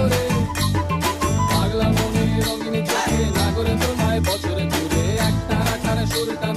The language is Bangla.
করে পাগলা মনে রঙিন চোখে না করে তোমায় বছরে দূরে একটা রাখার সুরটা